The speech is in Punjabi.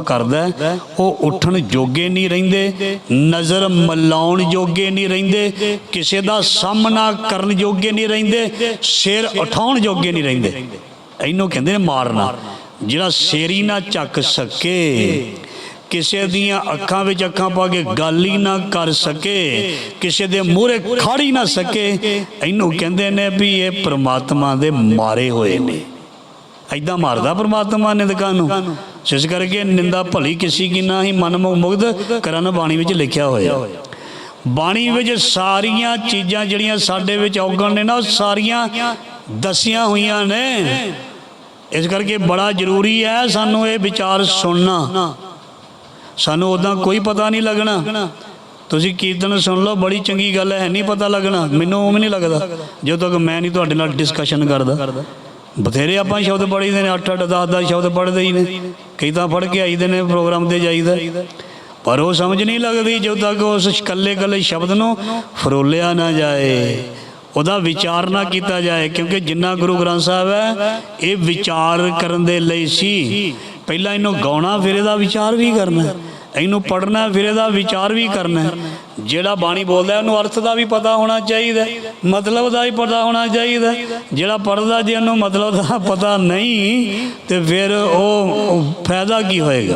ਕਰਦਾ ਉਹ ਉੱਠਣ ਜੋਗੇ ਨਹੀਂ ਰਹਿੰਦੇ, ਨਜ਼ਰ ਮਲਾਉਣ ਜੋਗੇ ਨਹੀਂ ਰਹਿੰਦੇ, ਕਿਸੇ ਦਾ ਸਾਹਮਣਾ ਕਰਨ ਜੋਗੇ ਨਹੀਂ ਰਹਿੰਦੇ, ਸਿਰ ਉਠਾਉਣ ਜੋਗੇ ਨਹੀਂ ਰਹਿੰਦੇ। ਇਹਨੂੰ ਕਹਿੰਦੇ ਨੇ ਮਾਰਨਾ। ਜਿਹੜਾ ਸੇਰੀ ਨਾ ਚੱਕ ਸਕੇ, ਕਿਸੇ ਦੀਆਂ ਅੱਖਾਂ ਵਿੱਚ ਅੱਖਾਂ ਪਾ ਕੇ ਗੱਲ ਹੀ ਨਾ ਕਰ ਸਕੇ, ਕਿਸੇ ਦੇ ਮੂਹਰੇ ਖੜ ਨਾ ਸਕੇ, ਇਹਨੂੰ ਕਹਿੰਦੇ ਨੇ ਵੀ ਇਹ ਪ੍ਰਮਾਤਮਾ ਦੇ ਮਾਰੇ ਹੋਏ ਨੇ। ਐਦਾਂ ਮਾਰਦਾ ਪ੍ਰਮਾਤਮਾ ਨੇ ਦੁਕਾਨ ਨੂੰ? ਜਿਸ ਕਰਕੇ ਨਿੰਦਾ ਭਲੀ ਕਿਸੇ ਕੀ ਨਾ ਹੀ ਮਨ ਮੁਗਧ ਕਰਨ ਬਾਣੀ ਵਿੱਚ ਲਿਖਿਆ ਹੋਇਆ। ਬਾਣੀ ਵਿੱਚ ਸਾਰੀਆਂ ਚੀਜ਼ਾਂ ਜਿਹੜੀਆਂ ਸਾਡੇ ਵਿੱਚ ਔਗਣ ਨੇ ਨਾ, ਉਹ ਸਾਰੀਆਂ ਦਸੀਆਂ ਹੋਈਆਂ ਨੇ। ਇਸ ਕਰਕੇ ਬੜਾ ਜ਼ਰੂਰੀ ਹੈ ਸਾਨੂੰ ਇਹ ਵਿਚਾਰ ਸੁਣਨਾ। ਸਾਨੂੰ ਉਦਾਂ ਕੋਈ ਪਤਾ ਨਹੀਂ ਲੱਗਣਾ। ਤੁਸੀਂ ਕੀਰਤਨ ਸੁਣ ਲਓ, ਬੜੀ ਚੰਗੀ ਗੱਲ ਹੈ, ਨਹੀਂ ਪਤਾ ਲੱਗਣਾ। ਮੈਨੂੰ ਉਹ ਵੀ ਨਹੀਂ ਲੱਗਦਾ, ਜਦੋਂ ਤੱਕ ਮੈਂ ਨਹੀਂ ਤੁਹਾਡੇ ਨਾਲ ਡਿਸਕਸ਼ਨ ਕਰਦਾ। ਬਥੇਰੇ ਆਪਾਂ ਸ਼ਬਦ ਪੜ੍ਹਦੇ ਨੇ 8 8 10 10 ਸ਼ਬਦ ਪੜ੍ਹਦੇ ਹੀ ਨੇ। ਕਈ ਤਾਂ ਫੜ ਕੇ ਆਈਦੇ ਨੇ ਪ੍ਰੋਗਰਾਮ ਤੇ ਜਾਈਦਾ। ਪਰ ਉਹ ਸਮਝ ਨਹੀਂ ਲੱਗਦੀ ਜਦੋਂ ਤੱਕ ਉਸ ਇਕੱਲੇ ਇਕੱਲੇ ਸ਼ਬਦ ਨੂੰ ਫਰੋਲਿਆ ਨਾ ਜਾਏ, ਉਹਦਾ ਵਿਚਾਰ ਨਾ ਕੀਤਾ ਜਾਏ। ਕਿਉਂਕਿ ਜਿੰਨਾ ਗੁਰੂ ਗ੍ਰੰਥ ਸਾਹਿਬ ਹੈ, ਇਹ ਵਿਚਾਰ ਕਰਨ ਦੇ ਲਈ ਸੀ। ਪਹਿਲਾਂ ਇਹਨੂੰ ਗਾਉਣਾ, ਫਿਰ ਇਹਦਾ ਵਿਚਾਰ ਵੀ ਕਰਨਾ। ਇਹਨੂੰ ਪੜਨਾ ਫਿਰ ਇਹਦਾ ਵਿਚਾਰ ਵੀ ਕਰਨਾ ਜਿਹੜਾ ਬਾਣੀ ਬੋਲਦਾ ਉਹਨੂੰ ਅਰਥ ਦਾ ਵੀ ਪਤਾ ਹੋਣਾ ਚਾਹੀਦਾ ਮਤਲਬ ਦਾ ਵੀ ਪਤਾ ਹੋਣਾ ਚਾਹੀਦਾ ਜਿਹੜਾ ਪੜਦਾ ਜੇ ਉਹਨੂੰ ਮਤਲਬ ਦਾ ਪਤਾ ਨਹੀਂ, ਤੇ ਫਿਰ ਉਹ ਫਾਇਦਾ ਕੀ ਹੋਏਗਾ?